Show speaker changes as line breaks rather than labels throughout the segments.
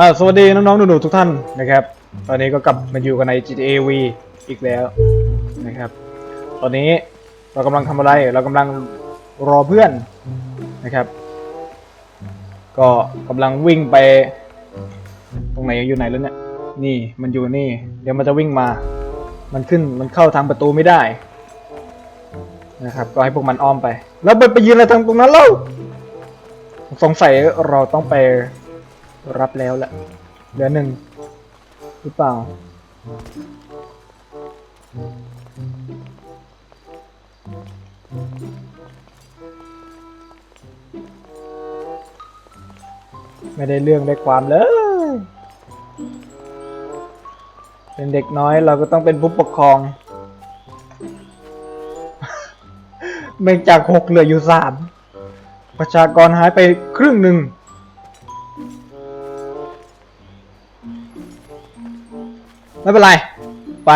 อ่าสวัสดีน้องๆหนูๆทุกท่านนะครับ ตอนนี้ก็กลับมาอยู่กันใน GTA V อีกแล้วนะครับ ตอนนี้เรากำลังทำอะไรเรากำลังรอเพื่อนนะครับ ก็กำลังวิ่งไป ตรงไหนอยู่ไหนแล้วเนี่ยนี่มันอยู่นี่ เดี๋ยวมันจะวิ่งมา มันขึ้นมันเข้าทางประตูไม่ได้นะครับ ก็ให้พวกมันอ้อมไป แล้วไปไปยืนอะไรทางตรงนั้นเล่าสงสัยเราต้องไป รับแล้วแหละเหลือหนึ่งหรือเปล่า ไม่ได้เรื่องได้ความเลย เป็นเด็กน้อยเราก็ต้องเป็นผู้ปกครองเมงจากหกเหลืออยู่สามประชากรหายไปครึ่งหนึ่ง ไม่เป็นไร ไป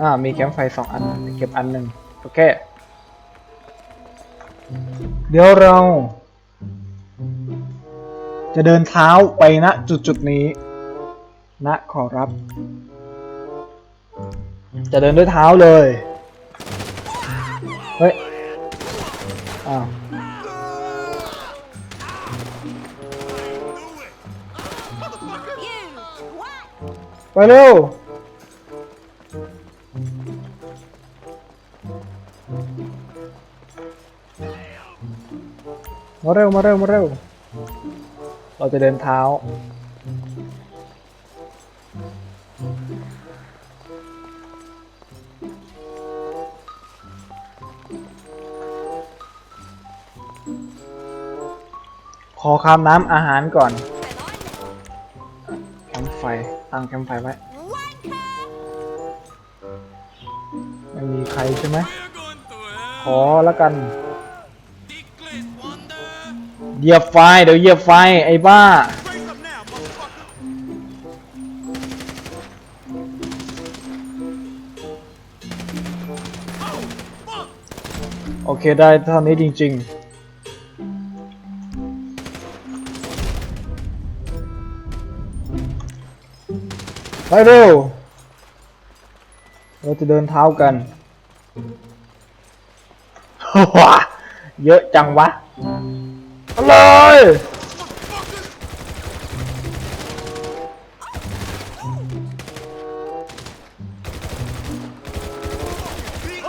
อ่า มีแคมป์ไฟสองอัน เก็บอันหนึ่ง อเค เดี๋ยวเรา จะเดินเท้าไปณจุดจุดๆนี้ นะขอรับ จะเดินด้วยเท้าเลย เฮ้ย อ้าวไปเร็ว เร็วมาเร็วมาเร็ว เราจะเดินเท้า ขอคามน้ำอาหารก่อนแคมป์ไฟตั้งแคมป์ไฟไว้ไม่มีใครใช่ไหมขอแล้วกัน เหยียบไฟ เดี๋ยวเหยียบไฟ ไอ้บ้า โอเคได้เท่านี้จริง ๆไปเร็ว เราจะเดินเท้ากันว้เยอะจังวะ เอาเลย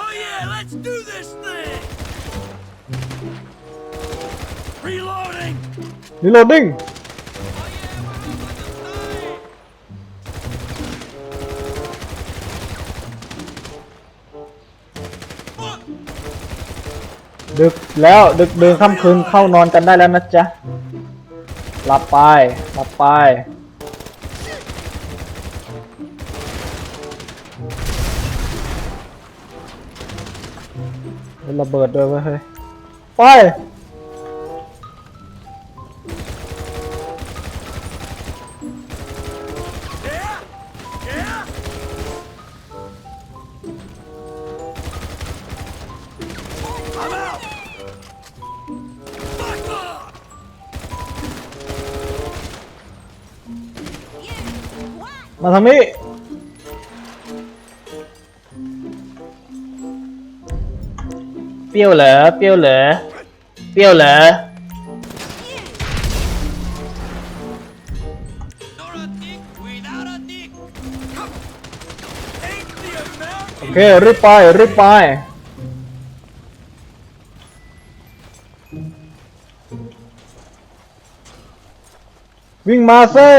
Oh yeah, let's do this thing! Reloading!
รีโหลดดิ้ง แล้วดึกดื่นค่ำคืนเข้านอนกันได้แล้วนะจ๊ะหลับไปหลับไป ระเบิดด้วยเว้ยเฮ้ยไปางนี้ เปรี้ยวเหรอ เปรี้ยวเหรอ เปรี้ยวเหรอ โอเค รีบไป รีบไปวิ่งมาเซ่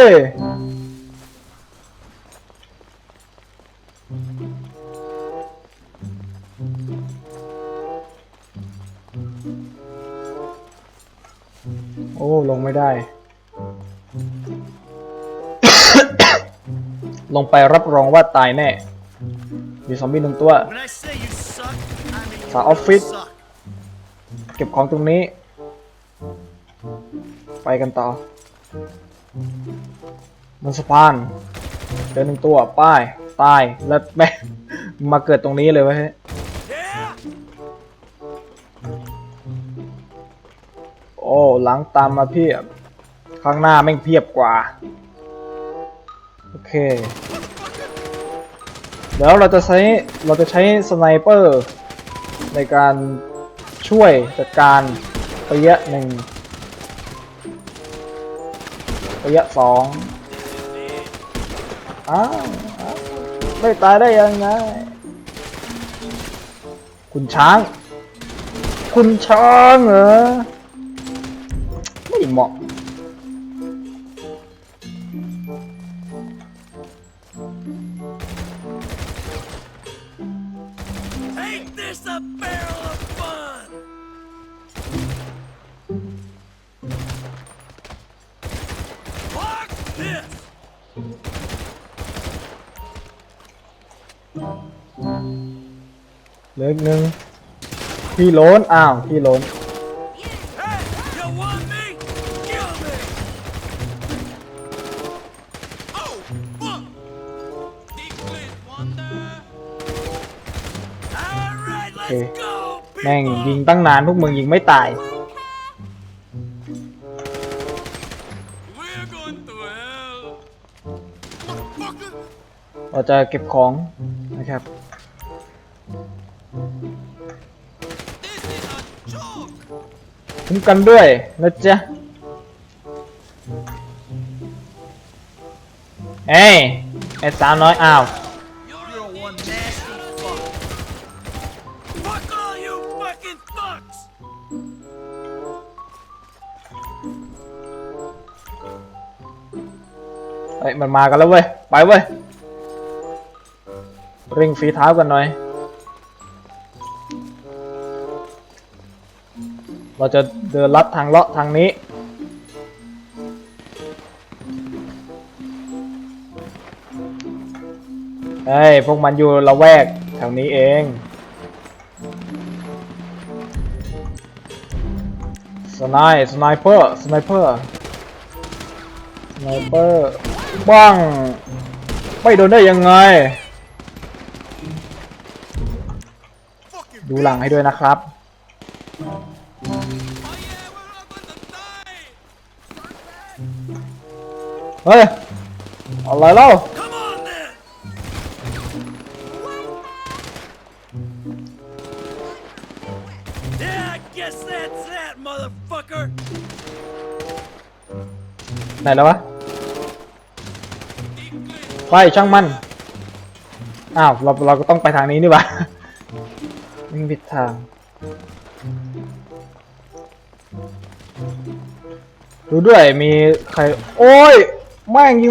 ไปรับรองว่าตายแน่ มีซอมบี้หนึ่งตัว สาออฟฟิศ เก็บของตรงนี้ ไปกันต่อมันสะพานเจอหนึ่งตัว ป้าย ตาย แล้วแม่มาเกิดตรงนี้เลยวะเฮ้ยโอ้ หลังตามมาเพียบ ข้างหน้าแม่งเพียบกว่า โอเค ดี๋ยวเราจะใช้เราจะใช้สไนเปอร์ในการช่วยจัดการระยะหนึ่งระยะสองอ้าวอ้าวไม่ตายได้ยังไง คุณช้าง คุณช้างเหรอ ไม่เหมาะ เหลืออีกหนึ่งพี่โล้นอ้าวพี่โล้น
Hey, you want me? Kill me! Oh, fuck! Secret wonder! Alright, let's
Okay.
go,
แม่ง
people!
ยิงตั้งนานพวกมึงยิงไม่ตาย
We're going to hell! Motherfucker!
เราจะเก็บของนะครับ คุ้มกันด้วยนะจ๊ะเฮ้ยไอ้สาวน้อยอ้าวเฮ้ยมันมากันแล้วเว้ย ไปเว้ย เร่งฝีเท้ากันหน่อย เราจะเดินลัดทางเลาะทางนี้ เฮ้ย พวกมันอยู่ละแวกแถวนี้เอง สไนป์สไนเปอร์ สไนเปอร์ สไนเปอร์บ้างไม่โดนได้ยังไง ดูหลังให้ด้วยนะครับ เฮ้ยอะไรเล่า
Come on then! Yeah, I guess that's that, motherfucker!
ไหนแล้ววะไปช่างมัน อ้าวเราเราก็ต้องไปทางนี้นี่หวะวิ่งผิดทางดูด้วยมีใคร โอ้ย แม่งยิง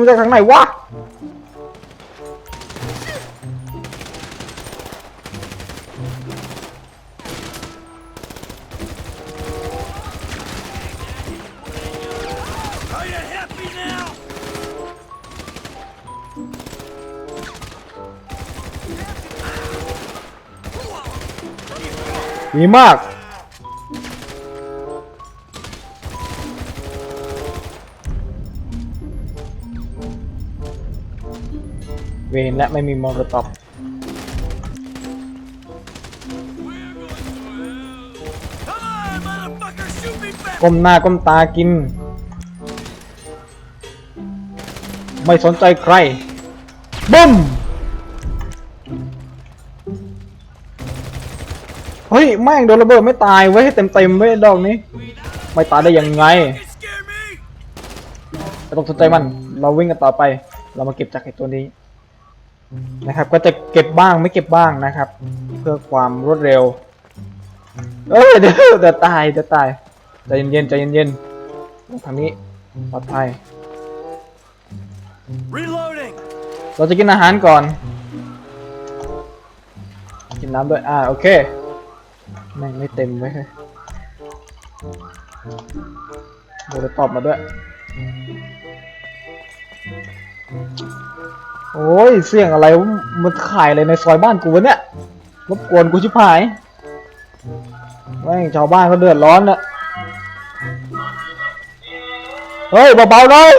มาจา นวะ
Are you happy now?
ดีมากเวนและไม่มีมอเตอร์ต็อป
Come on, motherfucker, shoot me back!
ก้มหน้าก้มตากิน ไม่สนใจใครบึ้มเฮ้ย แม่งโดนระเบิดไม่ตายไว้ยให้เต็มๆไว้ยดอกนี้ ไม่ตายได้ยังไง
You scare me?
ไม่ต้องสนใจมัน เราวิ่งกันต่อไป เรามาเก็บจากไอ้ตัวนี้ นะครับ ก็จะเก็บบ้างไม่เก็บบ้างนะครับ เพื่อความรวดเร็ว เอ้ยเดี๋ยวเดี๋ยวตายเดี๋ยวตายใจเย็นๆใจเย็นๆทางนี้ปลอดภัย
Reloading!
เราจะกินอาหารก่อน กินน้ำด้วย อ่า โอเคแม่งไม่เต็มไว้ยเดี๋ยวจะตอบมาด้วย โอ้ยเสียงอะไรวะมันขายอะไรในซอยบ้านกูวะเนี่ยรบกวนกูชิบหายแม่งชาวบ้านเขาเดือดร้อนนะเฮ้ยเบาๆหน่อย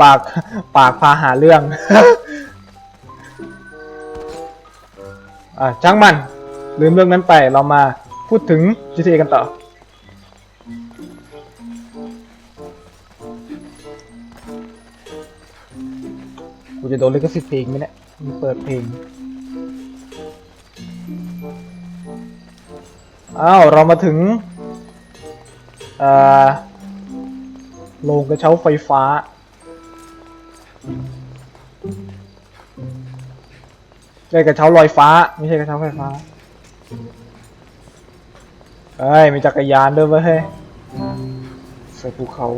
ปากปากพาหาเรื่องอะช่างมัน ลืมเรื่องนั้นไปเรามา พูดถึง GTA กันต่อ กูจะโดนลิขสิทธิ์เพลงไหมเนี่ยมีเปิดเพลง อ้าว เรามาถึงเอ่อโรงกระเช้าไฟฟ้า ใช่กระเช้าลอยฟ้า ไม่ใช่กระเช้าไฟฟ้า เอ้ยมีจักรยานด้วยเว้ยเฮ้ใส่ภูเขา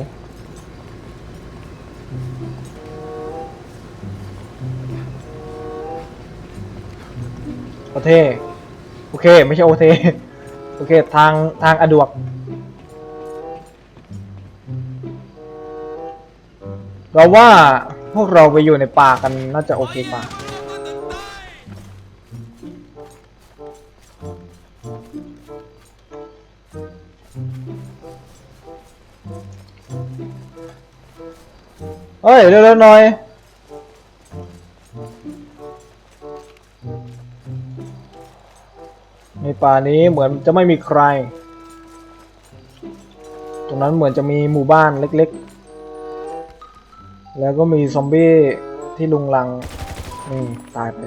โอเคโอเค ไม่ใช่โอเทโอเค ทางทางอดวก เราว่าพวกเราไปอยู่ในป่ากันน่าจะโอเคกว่า เฮ้ยเร็วๆหน่อย ในป่านี้เหมือนจะไม่มีใคร ตรงนั้นเหมือนจะมีหมู่บ้านเล็กๆ แล้วก็มีซอมบี้ที่ลุงลัง นี่ ตายไป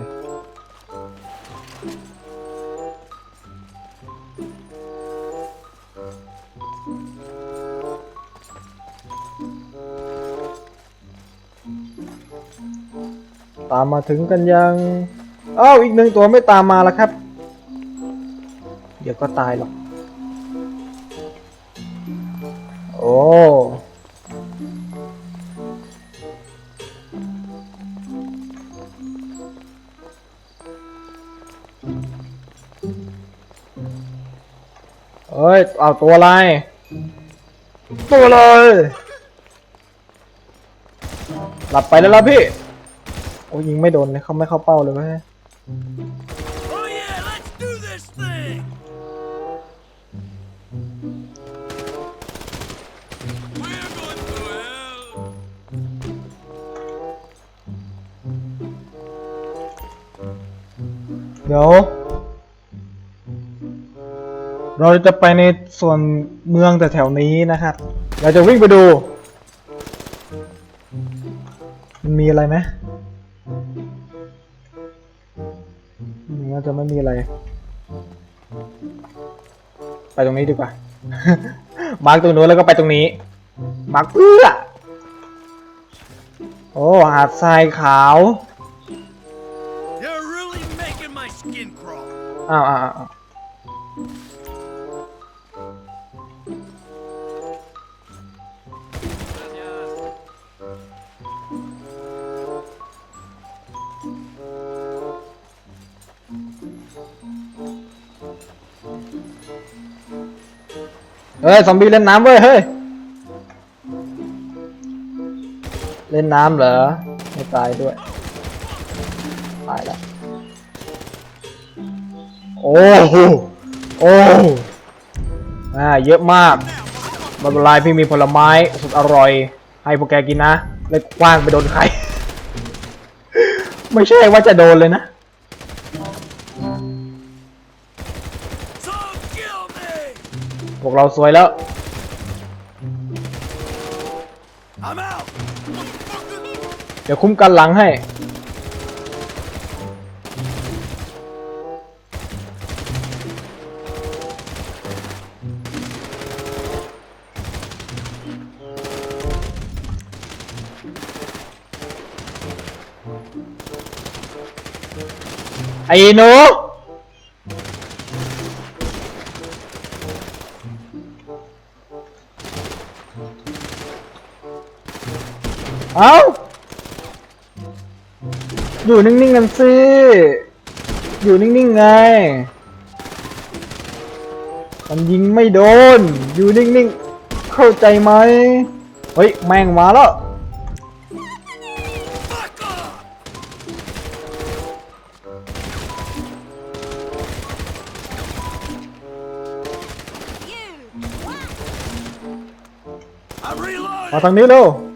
ตามมาถึงกันยังอ้าวอีกหนึ่งตัวไม่ตามมาแล้วครับ เดี๋ยวก็ตายหรอก โอ้เอ้ย เอาตัวอะไร ตัวเลย หลับไปแล้วล่ะพี่ โอ้ยิงไม่โดนเลยเขาไม่เข้าเป้าเลยเว้ย
Oh yeah, let's do this
เดี๋ยว เราจะไปในส่วนเมืองแต่แถวนี้นะครับ เราจะวิ่งไปดู มันมีอะไรไหม น่าจะไม่มีอะไร ไปตรงนี้ดีกว่า มาร์กตรงนู้นแล้วก็ไปตรงนี้ มาร์กเพื่อ โอ้หาดทรายขาว
You're really making my skin crawl.
อ้าวอ้าว เฮ้ยซอมบี้เล่นน้ำเว้ยเฮ้ย เล่นน้ำเหรอ ไม่ตายด้วย ตายแล้วโอ้โหโอ้อ่าเยอะมากไมาเป็นไรพี่มีผลไม้สุดอร่อย ให้พวกแกกินนะเล็กกว้างไปโดนใคร ไม่ใช่ว่าจะโดนเลยนะ วกเราสวยแล้ว
I'm out! Motherfucker!
เดี๋ยวคุ้มกันหลังให้ ไอ้หนู อยู่นิ่งๆกันสิอยู่นิ่งๆไง มันยิงไม่โดน อยู่นิ่งๆ เข้าใจไหม เฮ้ย แม่งมาแล้ว มาทางนี้เร็ว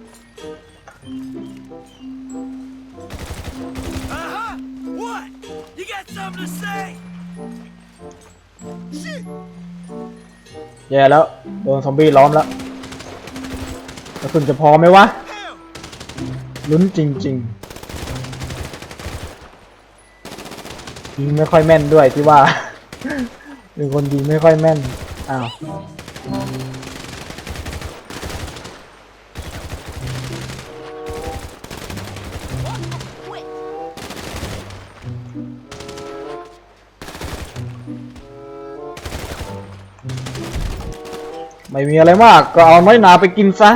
แย่แล้วโดนซอมบี้ล้อมแล้วกระสุนจะพอไหมวะลุ้นจริงๆยิงไม่ค่อยแม่นด้วยที่ว่า เป็นคนยิงไม่ค่อยแม่นอ้าว ไม่มีอะไรมาก ก็เอาน้อยหนาไปกินซะ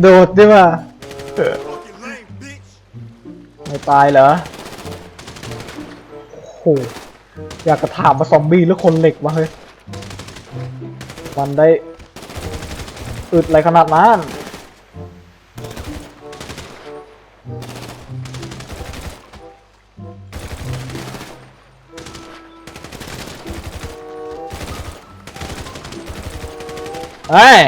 โดดด้ป่ะ
Fucking lame, bitch!
ไม่ตายเหรอโหอยากกระถามว่าซอมบี้หรือคนเหล็กวะเฮ้ย มันได้อึดอะไรขนาดนั้น เฮ้ย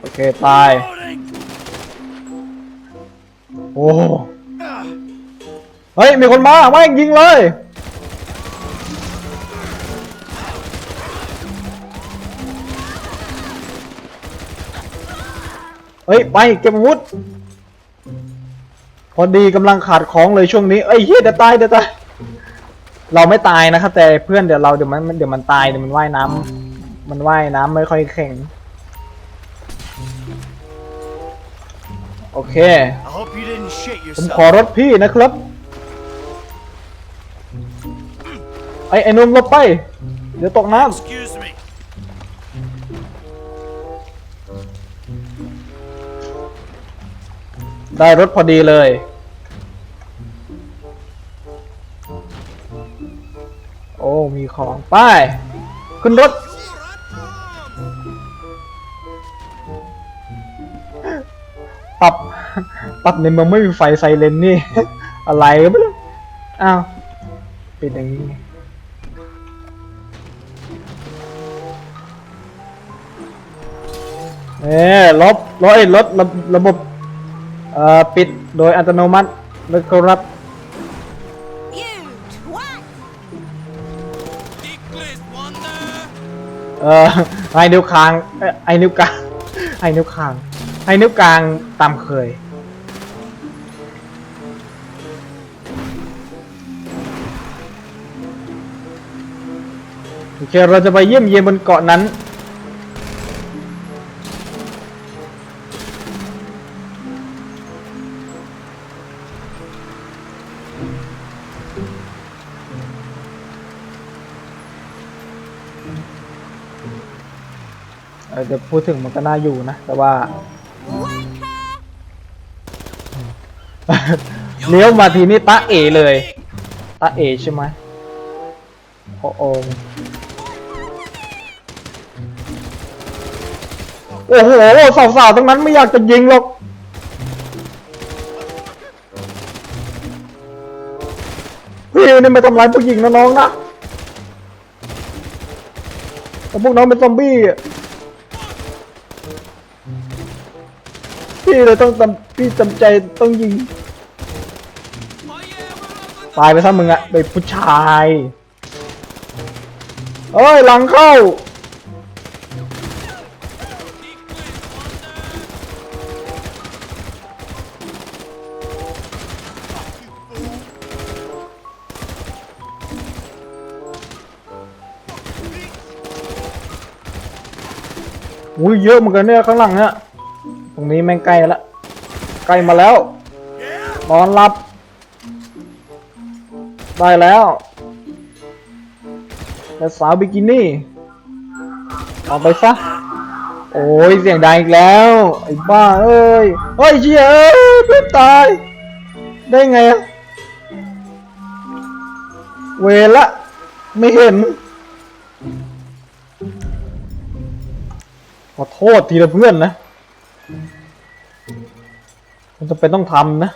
โอเค ตาย โอ้ เฮ้ย มีคนมา ไม่งยิงเลย ฮ้ย ไปเก็บอาวุธ พอดีกำลังขาดของเลยช่วงนี้ เอ้ยเฮียเดี๋ยวตายเดี๋ยวตาย เราไม่ตายนะครับ แต่เพื่อนเดี๋ยวเราเดี๋ยวมันเดี๋ยวมันตายเดี๋ยวมันว่ายน้ำมันว่ายน้ำไม่ค่อยแข็ง โอเค
I hope you didn't shit
ผมขอ
yourself.
รถพี่นะครับ ไอ้ไอ้หนุ่มหลบไป เดี๋ยวตกน้
Excuse me.
ได้รถพอดีเลย โอ้ มีของไป้ายขึ้นรถ ปรับ ปรับในเมืองไม่มีไฟไซเรนนี่ อะไรก็ไม่รู้ อ้าวเป็นอย่างนี้เอ้ลบรถเอ้รถระบบ เอ่อปิดโดยอัตโนมัตินะครับเอ่อไอ้นิ้วค้างเอ้ยไอ้นิ้วกลางไอ้นิ้วค้างไอ้นิ้วกลางตามเคย โอเค เราจะไปเยี่ยมเยียนบนเกาะนั้น จะพูดถึงมันก็น่าอยู่นะ แต่ว่าเลี้ยวมาทีนี้ตาเอเลยตาเอใช่ไหมโอ้โหโอ้โหสาวๆตรงนั้นไม่อยากจะยิงหรอกพี่นี่ไม่ทำร้ายผู้หญิงนะน้องนะแต่พวกน้องเป็นซอมบี้ พี่เลยต้องจำพี่จำใจต้องยิง ตายไปซะมึงอะเป็นผู้ชายเอ้ยหลังเข้า อุ้ยเยอะเหมือนกันเนี่ยข้างหลังเนี่ย ตรงนี้แม่งใกล้ละใกล้มาแล้ว นอนหลับ ได้แล้วแต่สาวบิกินี่ออกไปซะ โอ้ยเสียงดังอีกแล้วไอ้บ้าเอ้ยเฮ้ยเชี่ยเอ้ยเพื่อนตาย ได้ไงอะเวละไม่เห็น ขอโทษทีละเพื่อนนะ มันจะเป็นต้องทำนะ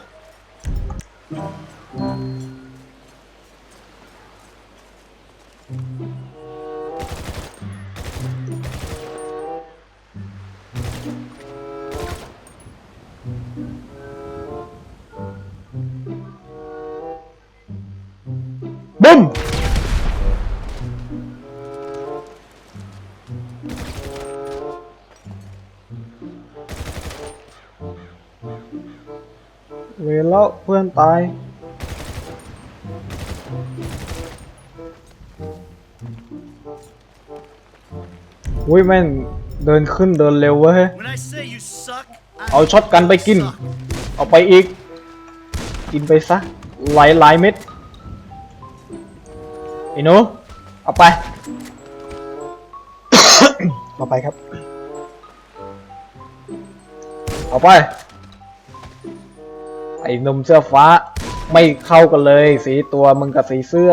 ตาย อุ้ยแม่งเดินขึ้นเดินเร็วเว้ย
When I say you suck, I
เอาช็อตกันไปกิน
suck.
เอาไปอีก กินไปซะ หลายหลายเม็ดไอ้หนูเอาไป เอาไปครับ เอาไป ไอ้นมเสื้อฟ้า ไม่เข้ากันเลย สีตัวมึงกับสีเสื้อ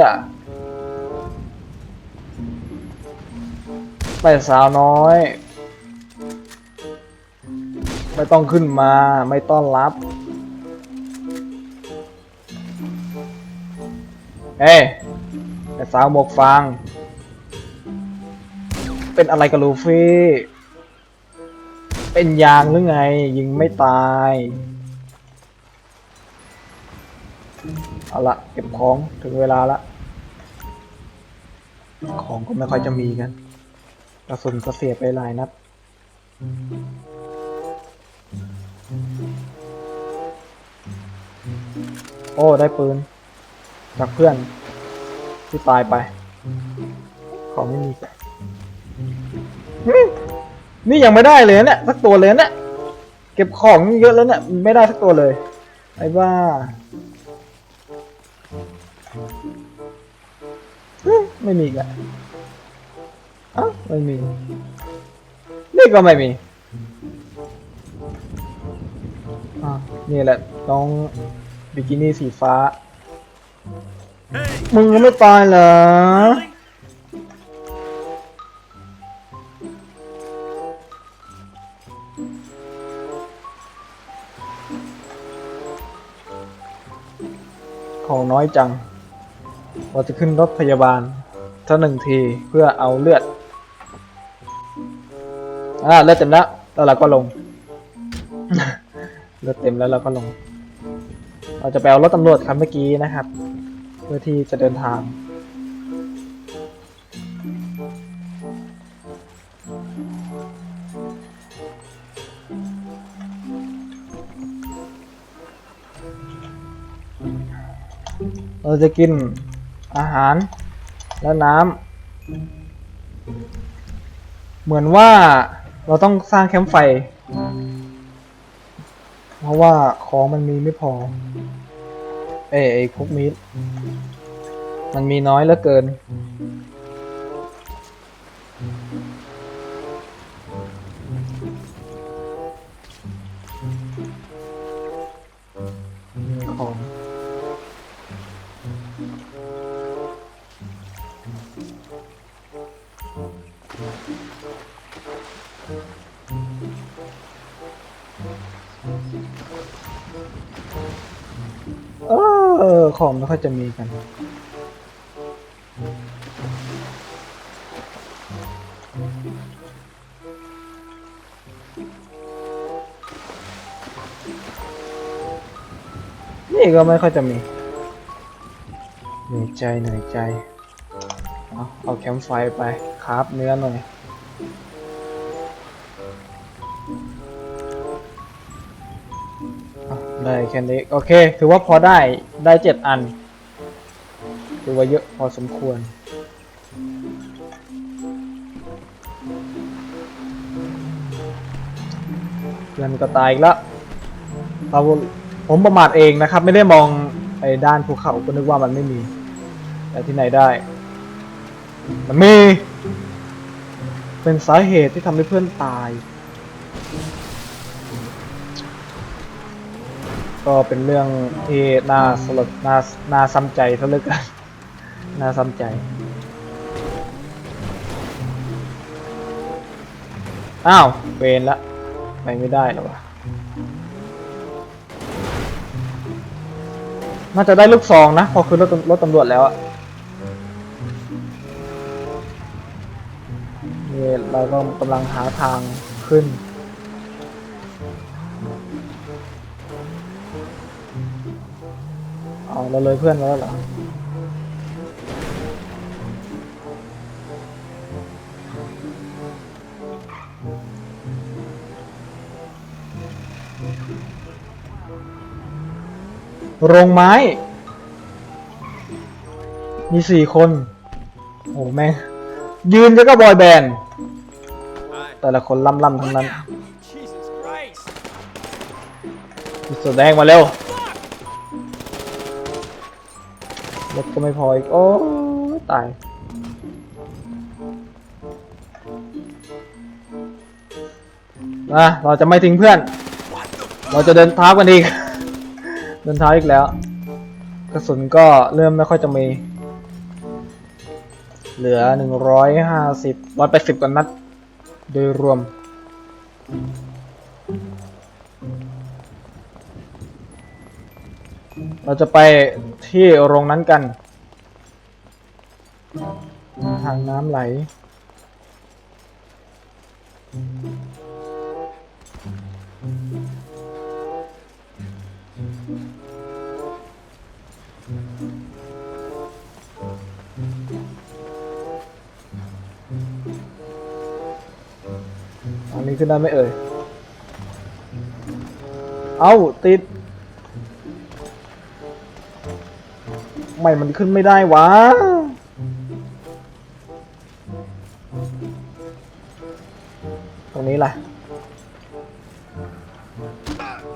ไปสาวน้อย ไม่ต้องขึ้นมาไม่ต้อนรับ เอ้ไอ้สาวหมวกฟาง เป็นอะไรกับลูฟี่ เป็นยางหรือไง ยิงไม่ตาย เอาละเก็บของถึงเวลาละของก็ไม่ค่อยจะมีกันกระสุนก็เสียไปหลายนัดโอ้ได้ปืน จากเพื่อนที่ตายไป ของไม่มีนี่ยังไม่ได้เลยนะเนี่ยสักตัวเลยนะเนี่ยเก็บของเยอะแล้วเนี่ยไม่ได้สักตัวเลย ไอ้บ้า ไม่มีกอะเอ้าไม่มี นี่ก็ไม่มี อ่านี่แหละน้องบิกินี่สีฟ้า
Hey,
มึงยังไม่ตายเหรอ
really?
ของน้อยจัง เราจะขึ้นรถพยาบาลสักหนึ่งทีเพื่อเอาเลือดอ่าเลือดเต็มแล้วแล้วเราก็ลง เลือดเต็มแล้วเราก็ลง เราจะไปเอารถตำรวจคันเมื่อกี้นะครับ เพื่อที่จะเดินทางเราจะกิน อาหาร และน้ำเหมือนว่าเราต้องสร้างแคมป์ไฟ เพราะว่าของมันมีไม่พอ เอ้ไอ้คุกมิดมันมีน้อยเหลือเกิน ของ เออ ของไม่ค่อยจะมีกัน นี่ก็ไม่ค่อยจะมีเหนื่อยใจเหนื่อยใจ เอาเอาแคมป์ไฟไปคราฟเนื้อหน่อย ได้แค่นี้โอเค ถือว่าพอได้ได้เจ็ดอัน ถือว่าเยอะพอสมควรเลนก็ตายอีกแล้วเราผมประมาทเองนะครับ ไม่ได้มองไอ้ด้านภูเขาก็นึกว่ามันไม่มี แต่ที่ไหนได้ มันมี เป็นสาเหตุที่ทำให้เพื่อนตาย ก็เป็นเรื่องที่น่าสลดน่าน่าซ้ำใจเท่าเลือเกันน่าซ้ำใจอ้าวเวนละไปไม่ได้แล้ววะน่าจะได้ลูกซองนะ พอคือรถรถตำรวจแล้วอะนี่เราก็กำลังหาทางขึ้น เอาเราเลยเพื่อนมาแล้วเหรอโรงไม้ มีสี่คน โอ้แม่ยืนจะก็บอยแบนด์ แต่ละคนล่ำๆทั้งนั้น แสดงมาเร็ว รถก็ไม่พออีก โอ้ตายนะเราจะไม่ทิ้งเพื่อน เราจะเดินเท้ากันอีก เดินเท้าอีกแล้ว กระสุนก็เริ่มไม่ค่อยจะมี เหลือหนึ่งร้อยห้าสิบร้อยแปดสิบกว่านัด โดยรวม เราจะไปที่โรงนั้นกัน ทางน้ำไหล อันนี้ขึ้นได้ไหมเอ่ย เอ้าติด ไมมันขึ้นไม่ได้วะ ตรงนี้ล่ะ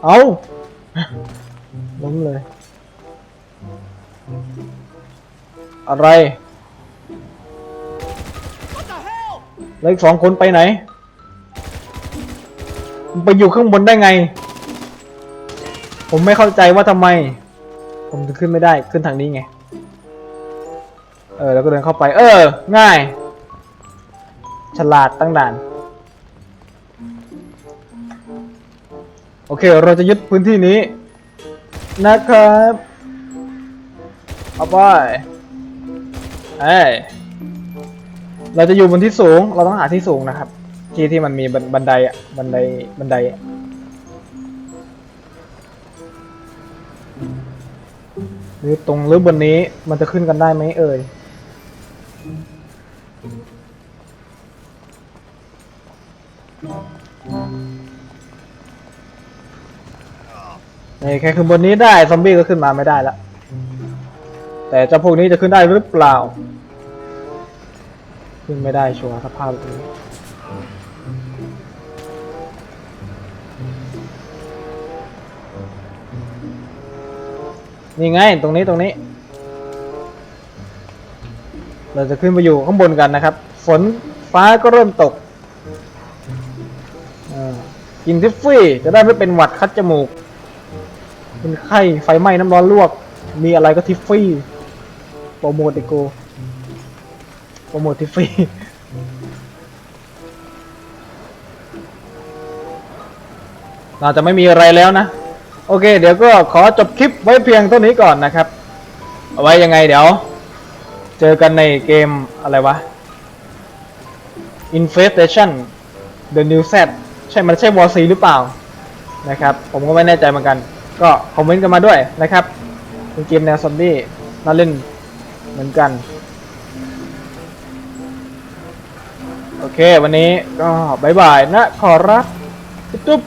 เอาล้มเลย อะไร
What the hell?
แล้วอีกสองคนไปไหนมันไปอยู่ข้างบนได้ไง ผมไม่เข้าใจว่าทำไม ผมถึงขึ้นไม่ได้ขึ้นทางนี้ไง เออ แล้วก็เดินเข้าไป เออ ง่าย ฉลาดตั้งด่าน โอเค เราจะยึดพื้นที่นี้ นะครับ เอาไปเอ้ยเราจะอยู่บนที่สูง เราต้องหาที่สูงนะครับ ที่ที่มันมีบันบนไดอะ บันได บันได หรือตรงหรือบนนี้มันจะขึ้นกันได้ไหมเอ่ย นี่แค่ขึ้นบนนี้ได้ซอมบี้ก็ขึ้นมาไม่ได้แล้วแต่เจ้าพวกนี้จะขึ้นได้หรือเปล่า ขึ้นไม่ได้ชัวร์สภาพแบบนี้นี่ไงตรงนี้ตรงนี้ เราจะขึ้นไปอยู่ข้างบนกันนะครับ ฝนฟ้าก็เริ่มตกกินทิฟฟี่จะได้ไม่เป็นหวัดคัดจมูก เป็นไข้ไฟไหม้น้ำร้อนลวก มีอะไรก็ทิฟฟี่โปรโมทดิโกโปรโมททิฟฟี่น่าจะไม่มีอะไรแล้วนะ โอเค เดี๋ยวก็ขอจบคลิปไว้เพียงเท่านี้ก่อนนะครับ เอาไว้ยังไงเดี๋ยว เจอกันในเกมอะไรวะ Infestation The New Set ใช่มันใช่ War C หรือเปล่านะครับ ผมก็ไม่แน่ใจเหมือนกัน ก็คอมเมนต์กันมาด้วยนะครับเป็นเกมแนวซอมบี้น่าเล่นเหมือนกัน โอเค วันนี้ก็บายบายนะ ขอรับจุ๊บ